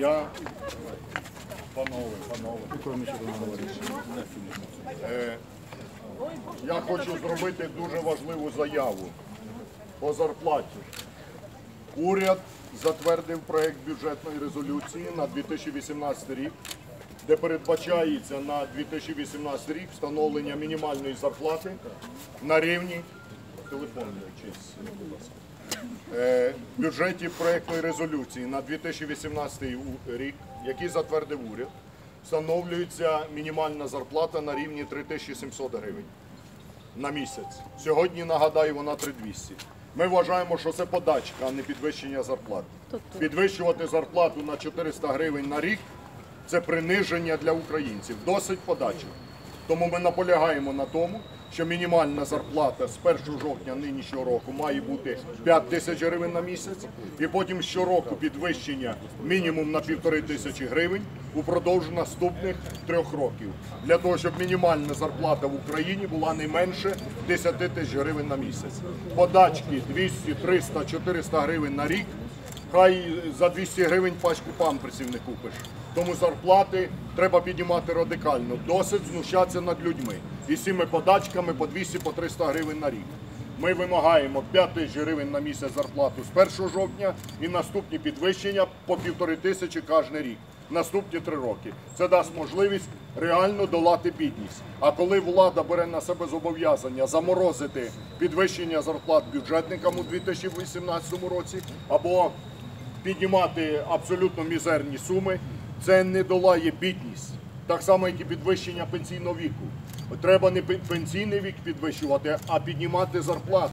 Я, панове, панове, Е, я хочу зробити дуже важливу заяву по зарплаті. Уряд затвердив проект бюджетної резолюції на 2018 рік, де передбачається на 2018 рік встановлення мінімальної зарплати на рівні телефон чийсь, Е, бюджеті проектної резолюції на 2018 рік, який затвердив уряд, встановлюється мінімальна зарплата на рівні 3700 гривень на місяць. Сьогодні, нагадаю, вона 3200. Ми вважаємо, що це подачка, а не підвищення зарплат. Підвищувати зарплату на 400 гривень на рік це приниження для українців. Досить подачі. Тому ми наполягаємо на тому, що мінімальна зарплата з 1 жовтня нинішнього року має бути 5 тисяч гривень на місяць, і потім щороку підвищення мінімум на півтори тисячі гривень упродовж наступних трьох років. Для того, щоб мінімальна зарплата в Україні була не менше 10 тисяч гривень на місяць. Подачки 200, 300, 400 гривень на рік Хай за 200 гривень пачку памперсів не купиш. Тому зарплати треба піднімати радикально. Досить знущатися над людьми. І з цими подачками по 200 по 300 гривень на рік. Ми вимагаємо 5 тисяч гривень на місяць зарплату з 1 жовтня і наступні підвищення по півтори тисячі кожен рік. Наступні три роки. Це дасть можливість реально долати бідність. А коли влада бере на себе зобов'язання заморозити підвищення зарплат бюджетникам у 2018 році або піднімати абсолютно мізерні суми, це не долає бідність. Так само, як і підвищення пенсійного віку. Треба не пенсійний вік підвищувати, а піднімати зарплату.